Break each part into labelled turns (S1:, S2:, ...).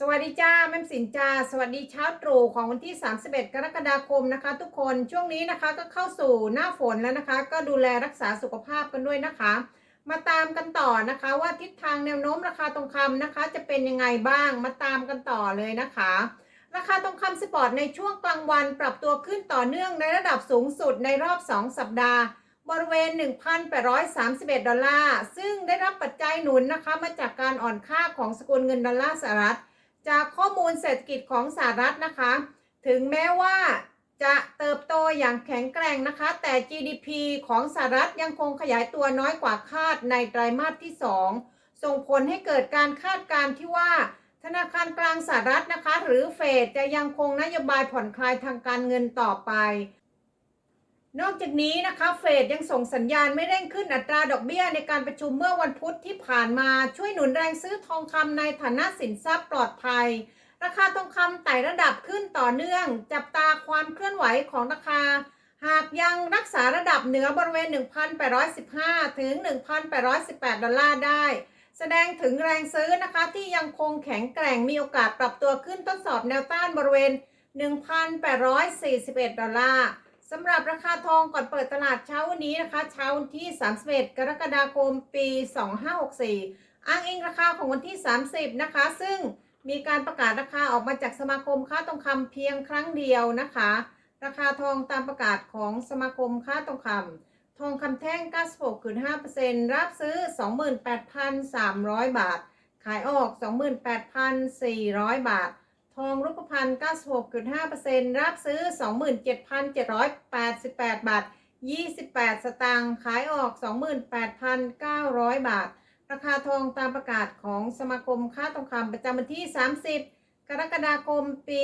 S1: สวัสดีจ้าแม่สินจ้าสวัสดีเช้าตรู่ของวันที่ 31 กรกฎาคมนะคะ ทุกคนช่วงนี้นะคะก็เข้าสู่หน้าฝนแล้วนะคะ ก็ดูแลรักษาสุขภาพกันด้วยนะคะ มาตามกันต่อนะคะว่าทิศทางแนวโน้มราคาทองคำนะคะ จะเป็นยังไงบ้างมาตามกันต่อเลยนะคะ ราคาทองคำสปอร์ตในช่วงกลางวันปรับตัวขึ้นต่อเนื่องในระดับสูงสุดในรอบ 2 สัปดาห์ บริเวณ 1,831 ดอลลาร์ซึ่งได้รับปัจจัยหนุนนะคะ มาจากการอ่อนค่าของสกุลเงินดอลลาร์สหรัฐ จากข้อมูลเศรษฐกิจของสหรัฐนะคะ ถึงแม้ว่าจะเติบโตอย่างแข็งแกร่งนะคะ แต่ GDP ของสหรัฐยังคงขยายตัวน้อยกว่าคาดในไตรมาสที่ 2 ส่งผลให้เกิดการคาดการณ์ที่ว่า ธนาคารกลางสหรัฐนะคะ หรือเฟดจะยังคงนโยบายผ่อนคลายทางการเงินต่อไป นอกจากนี้นะคะเฟดยังส่งสัญญาณไม่เร่งขึ้นอัตราดอกเบี้ยในการประชุมเมื่อวันพุธที่ผ่านมาช่วยหนุนแรงซื้อทองคำในฐานะสินทรัพย์ปลอดภัย ราคาทองคำไต่ระดับขึ้นต่อเนื่อง จับตาความเคลื่อนไหวของราคา หากยังรักษาระดับเหนือบริเวณ 1,815 ถึง 1,818 ดอลลาร์ได้ แสดงถึงแรงซื้อนะคะที่ยังคงแข็งแกร่งมีโอกาสปรับตัวขึ้นทดสอบแนวต้านบริเวณ 1,841 ดอลลาร์ สำหรับราคาทองก่อนเปิดตลาดเช้าวันนี้นะคะ เช้าวันที่ 31 กรกฎาคม ปี 2564 อ้างอิงราคาของวันที่ 30 นะคะ ซึ่งมีการประกาศราคาออกมาจากสมาคมค้าทองคำเพียงครั้งเดียวนะคะ ราคาทองตามประกาศของสมาคมค้าทองคำทองคำแท่ง 96.5%รับซื้อ 28,300 บาท ขายออก 28,400 บาท ทองรูปพรรณ96.5%รับซื้อ 27,788 บาท 28 สตางค์ขายออก 28,900 บาท ราคาทองตามประกาศของสมาคมค้าทองคำประจำวันที่ 30 กรกฎาคม ปี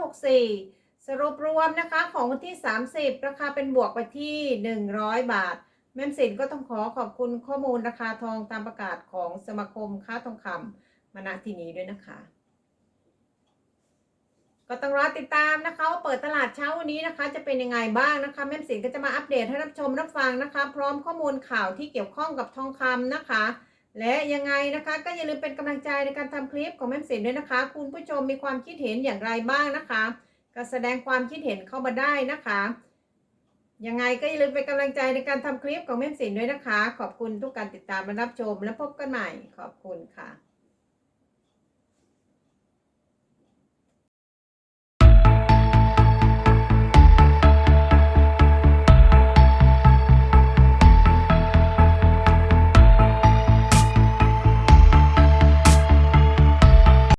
S1: 2564 สรุปรวมนะคะของวันที่ 30 ราคาเป็นบวกไปที่ 100 บาท แม่มสินก็ต้องขอขอบคุณข้อมูลราคาทองตามประกาศของสมาคมค้าทองคำมาณที่นี้ด้วยนะคะ ก็ต้องรอติดตามนะคะว่าเปิดตลาดเช้าวันนี้นะคะ จะเป็นยังไงบ้างนะคะ แม่สินก็จะมาอัปเดตให้รับชมรับฟังนะคะ พร้อมข้อมูลข่าวที่เกี่ยวข้องกับทองคำนะคะ และยังไงนะคะ ก็อย่าลืมเป็นกำลังใจในการทำคลิปของแม่สินด้วยนะคะ คุณผู้ชมมีความคิดเห็นอย่างไรบ้างนะคะ ก็แสดงความคิดเห็นเข้ามาได้นะคะยังไงก็อย่าลืมเป็นกำลังใจในการทำคลิปของแม่สินด้วยนะคะ ขอบคุณทุกการติดตามและรับชม และพบกันใหม่ ขอบคุณค่ะ